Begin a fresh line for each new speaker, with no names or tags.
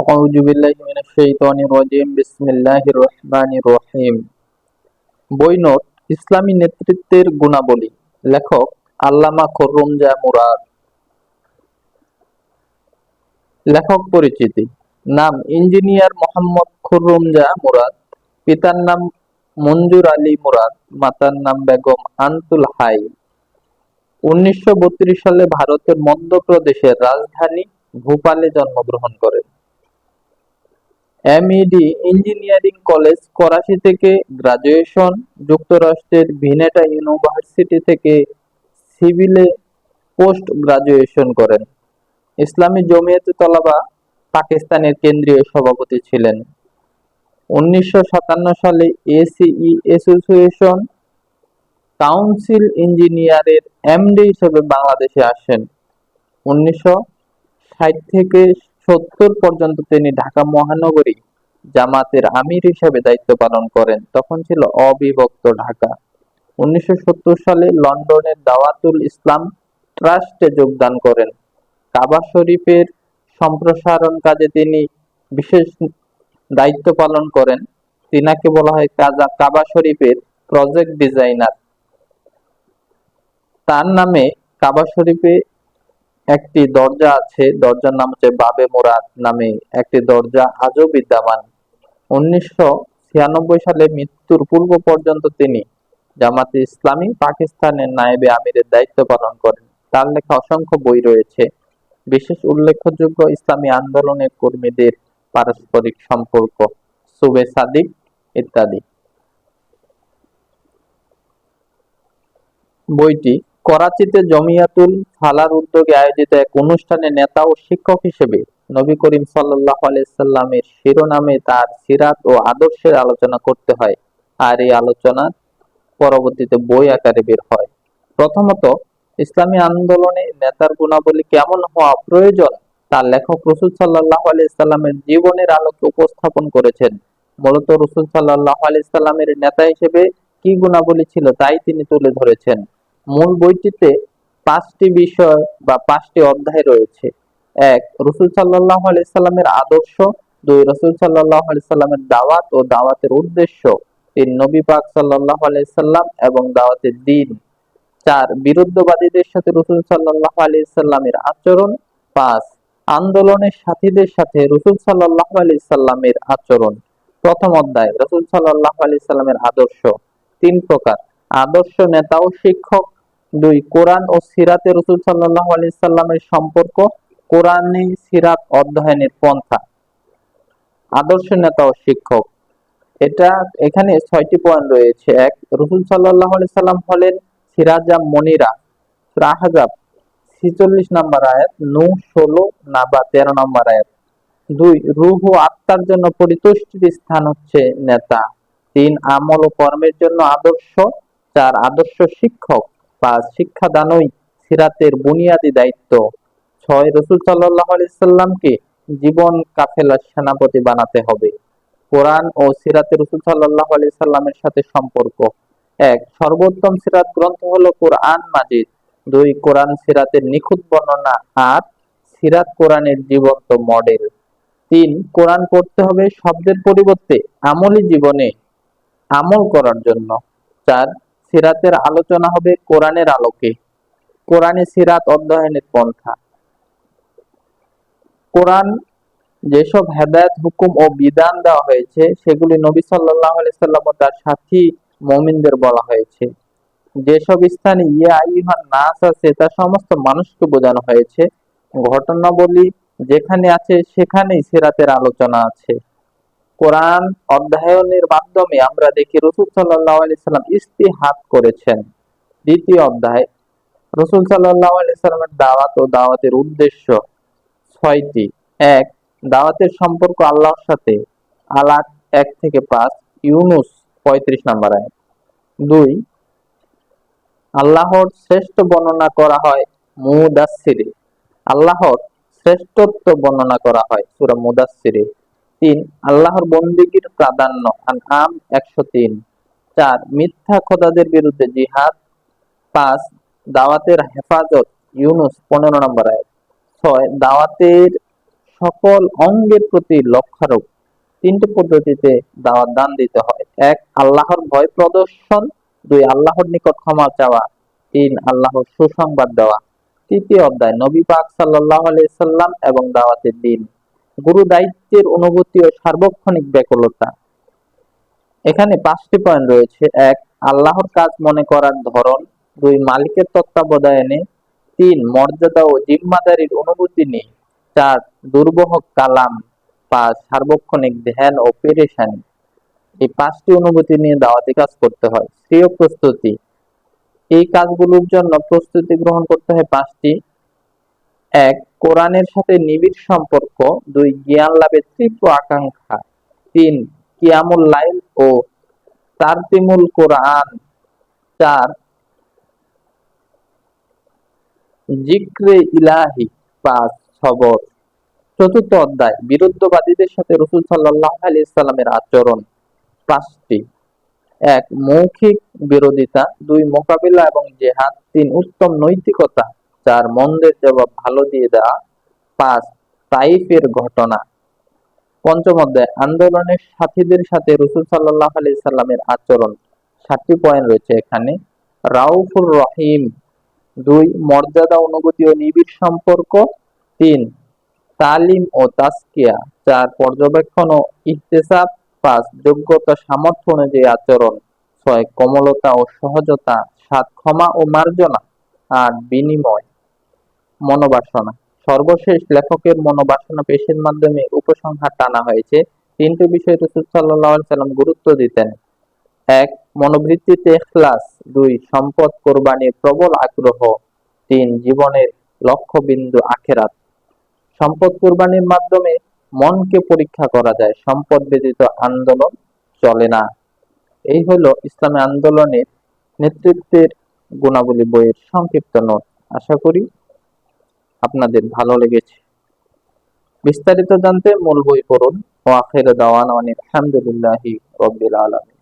أعوذ بالله من الشيطان الرجيم بسم الله الرحمن الرحيم বই নোট ইসলামী নেতৃত্বের গুণাবলী লেখক আল্লামা খররুমজা মুরাদ লেখক পরিচিতি নাম ইঞ্জিনিয়ার মোহাম্মদ খুররুমজা মুরাদ পিতার নাম মঞ্জুর আলী মুরাদ মাতার নাম বেগম আন্তুল হাই উনিশশো সালে ভারতের মধ্যপ্রদেশের রাজধানী ভোপালে জন্মগ্রহণ করেন এমইডি ইঞ্জিনিয়ারিং কলেজ করাচি থেকে গ্রাজুয়েশন যুক্তরাষ্ট্রের ভিনেটা ইউনিভার্সিটি থেকে সিভিলে পোস্ট গ্রাজুয়েশন করেন। ইসলামী জমিয়তে তলাবা পাকিস্তানের কেন্দ্রীয় সভাপতি ছিলেন। উনিশশো সাতান্ন সালে এসিই অ্যাসোসিয়েশন কাউন্সিল ইঞ্জিনিয়ারের এমডি হিসেবে বাংলাদেশে আসেন। উনিশশো ষাট থেকে সত্তর পর্যন্ত তিনি ঢাকা মহানগরী জামাতের আমির হিসেবে দায়িত্ব পালন করেন। তখন ছিল অবিভক্ত ঢাকা। উনিশশো সত্তর সালে লন্ডনের দাওয়াতুল ইসলাম ট্রাস্টে যোগদান করেন। কাবা শরীফের সম্প্রসারণ কাজে তিনি বিশেষ দায়িত্ব পালন করেন। তিনাকে বলা হয় কাজা, কাবা শরীফের প্রজেক্ট ডিজাইনার তার নামে কাবা শরীফে একটি দরজা আছে, দরজার নাম হচ্ছে বাবে মুরাদ নামে একটি দরজা আজও বিদ্যমান। উনিশশো ছিয়ানব্বই সালে মৃত্যুর পূর্ব পর্যন্ত তিনি জামাতে ইসলামী পাকিস্তানের নায়েবে আমিরের দায়িত্ব পালন করেন। তার লেখা অসংখ্য বই রয়েছে। বিশেষ উল্লেখযোগ্য ইসলামী আন্দোলনের কর্মীদের পারস্পরিক সম্পর্ক, সুবে সাদিক ইত্যাদি। বইটি করাচিতে জমিয়াতুল ফালার উদ্যোগে আয়োজিত এক অনুষ্ঠানে নেতা ও শিক্ষক হিসেবে নবী করিম সাল্লাহ আলাইসাল্লামের শিরোনামে তার সিরাত ও আদর্শের আলোচনা করতে হয় আর এই আলোচনা পরবর্তীতে বই আকারে বের হয়। প্রথমত, ইসলামী আন্দোলনে নেতার গুণাবলী কেমন হওয়া প্রয়োজন তার লেখক রসুল সাল্লাহ আলাইসাল্লামের জীবনের আলোকে উপস্থাপন করেছেন। মূলত রসুল সাল্লাহ আলাইসাল্লামের নেতা হিসেবে কি গুণাবলী ছিল তাই তিনি তুলে ধরেছেন। মূল বইটিতে পাঁচটি বিষয় বা পাঁচটি অধ্যায় রয়েছে। এক, রসুল সাল্লাহ আলাইসাল্লামের আদর্শ। দুই, রসুল সাল্লাহ আলাইসাল্লামের দাওয়াত ও দাওয়াতের উদ্দেশ্য। তিন, নবী পাক সাল্লাহ আলাইসাল্লাম এবং দাওয়াতের দিন। চার, বিরুদ্ধবাদীদের সাথে রসুল সাল্লাহ আলাইসাল্লামের আচরণ। পাঁচ, আন্দোলনের সাথীদের সাথে রসুল সাল্লাহ আলাইসাল্লামের আচরণ। প্রথম অধ্যায়, রসুল সাল্লাহ আলাইসাল্লামের আদর্শ। তিন প্রকার, আদর্শ নেতা ও শিক্ষক দুই, কোরআন ও সিরাতে রসুল সাল্লাহ আলাইসাল্লামের সম্পর্ক কোরআনে সিরাত অধ্যয়নের পন্থা। আদর্শ নেতা ও শিক্ষক। এটা, এখানে ছয়টি পয়েন্ট রয়েছে। এক, রসুল সাল্লাহ আলি সাল্লাম হলেন সিরাজা মনিরা। রাহাজাব ছিচল্লিশ নম্বর আয়াত নু ষোলো না বা তেরো নম্বর আয়াত। দুই, রুহ ও আত্মার জন্য পরিতুষ্টির স্থান হচ্ছে নেতা। তিন, আমল ও কর্মের জন্য আদর্শ। চার, আদর্শ শিক্ষক। পাঁচ শিক্ষাদানই সিরাতের বুনিয়াদি দায়িত্ব। ছয় রসুল সাল্লাহ আলাইসাল্লামকে জীবন কাফেলার সেনাপতি বানাতে হবে। কোরআন ও সিরাতে রসুল সাল্লাহ আলাইসাল্লামের সাথে সম্পর্ক। এক, সর্বোত্তম সিরাত গ্রন্থ হলো কোরআন মাজিদ। দুই, কোরআন সিরাতের নিখুঁত বর্ণনা। আর সিরাত কোরআনের জীবন্ত মডেল। তিন, কোরআন পড়তে হবে শব্দের পরিবর্তে আমলি জীবনে আমল করার জন্য। চার সিরাতের আলোচনা হবে কোরআনের আলোকে। কোরআনে সিরাত অধ্যয়নের পন্থা। কোরআন যেসব হেদায়ত, হুকুম ও বিধান দেওয়া হয়েছে, সেগুলি নবী সাল্লাহ সাল্লাম তার সাথী মমিনদের বলা হয়েছে। যেসব স্থানে ইয়ে আইহান নাস আছে, তা সমস্ত মানুষকে বোঝানো হয়েছে। ঘটনাবলী যেখানে আছে, সেখানেই সিরাতের আলোচনা আছে। কোরআন অধ্যয়নের মাধ্যমে আমরা দেখি রসুল সাল্লাহ সাল্লাম ইস্তিহাত করেছেন। দ্বিতীয় অধ্যায়, রসুল সাল্লাহ সাল্লামের দাওয়াত ও দাওয়াতের উদ্দেশ্য ছয়টি। এক, দাওয়াতের সম্পর্ক আল্লাহর সাথে। আলাক এক থেকে পাঁচ, ইউনুস পঁয়ত্রিশ নম্বর আয়াত। দুই, আল্লাহর শ্রেষ্ঠ বর্ণনা করা হয় মুদাসিরে আল্লাহর শ্রেষ্ঠত্ব বর্ণনা করা হয় সুরা মুদাসিরে তিন, আল্লাহর বন্দিগির প্রাধান্য আম একশো তিন। চার, মিথ্যা খোদাদের বিরুদ্ধে জিহাদ। পাঁচ, দাওয়াতের হেফাজত, ইউনুস, পনেরো নম্বর আয়াত। ছয়, দাওয়াতের সকল অঙ্গের প্রতি লক্ষ্যারোপ। তিনটি পদ্ধতিতে দাওয়াত দান দিতে হয়। এক, আল্লাহর ভয় প্রদর্শন। দুই, আল্লাহর নিকট ক্ষমা চাওয়া। তিন, আল্লাহর সুসংবাদ দেওয়া। তৃতীয় অধ্যায়, নবী পাক সাল্লাহ সাল্লাম এবং দাওয়াতের দিন। গুরু দায়িত্বের অনুভূতি ও সার্বক্ষণিক ব্যাকুলতা। এখানে পাঁচটি পয়েন্ট রয়েছে। এক, আল্লাহর কাজ মনে করার ধরন। দুই, মালিকের তত্ত্বাবধানে। তিন, মর্যাদা ও জিম্মাদারির অনুভূতি নেই চার, দুর্বহ কালাম পাঁচ সার্বক্ষণিক ধ্যান ও পেরেশানি। এই পাঁচটি অনুভূতি নিয়ে দাওয়াতি কাজ করতে হয়। স্বীয় প্রস্তুতি। এই কাজগুলোর জন্য প্রস্তুতি গ্রহণ করতে হয় পাঁচটি। এক, কোরআনের সাথে নিবিড় সম্পর্ক, দুই, জ্ঞান লাভের তীব্র আকাঙ্ক্ষা, তিন, কিয়ামুল লাইল ও তারতিমুল কোরআন, চার জিক্রে ইলাহি, পাঁচ সবর চতুর্থ অধ্যায়, বিরুদ্ধবাদীদের সাথে রসুল সাল্লাহ আলি সাল্লামের আচরণ, পাঁচটি, এক, মৌখিক বিরোধিতা, দুই, মোকাবিলা এবং জেহাদ, তিন, উত্তম নৈতিকতা চার মন্দের জবাব ভালো দিয়ে দেওয়া পাঁচ তাইফের ঘটনা। পঞ্চম অধ্যায়, আন্দোলনের সাথীদের সাথে রসুল সাল্লাহ আলি সাল্লামের আচরণ। সাতটি পয়েন্ট রয়েছে এখানে। রাউফুর রহিম। দুই, মর্যাদা, অনুভূতি ও নিবিড় সম্পর্ক। তিন, তালিম ও তাস্কিয়া চার, পর্যবেক্ষণ ও ইহতেসাব পাঁচ, যোগ্যতা, সামর্থ্য অনুযায়ী আচরণ। ছয়, কমলতা ও সহজতা। সাত, ক্ষমা ও মার্জনা। আট, বিনিময়। মনোবাসনা। সর্বশেষ লেখকের মনোবাসনা পেশের মাধ্যমে উপসংহার টানা হয়েছে। তিনটি বিষয় রসুল সাল্লাহ সাল্লাম গুরুত্ব দিতেন। এক, মনোবৃত্তিতে এখলাস দুই, সম্পদ কোরবানির প্রবল আগ্রহ। তিন, জীবনের লক্ষ্যবিন্দু আখেরাত। সম্পদ কোরবানির মাধ্যমে মনকে পরীক্ষা করা যায়। সম্পদ ব্যতীত আন্দোলন চলে না। এই হলো ইসলামী আন্দোলনের নেতৃত্বের গুণাবলী বইয়ের সংক্ষিপ্ত নোট। আশা করি আপনাদের ভালো লেগেছে। বিস্তারিত জানতে মূল বই পড়ুন। ও আখের দাওয়ান আলহামদুলিল্লাহি রব্বিল আলামিন।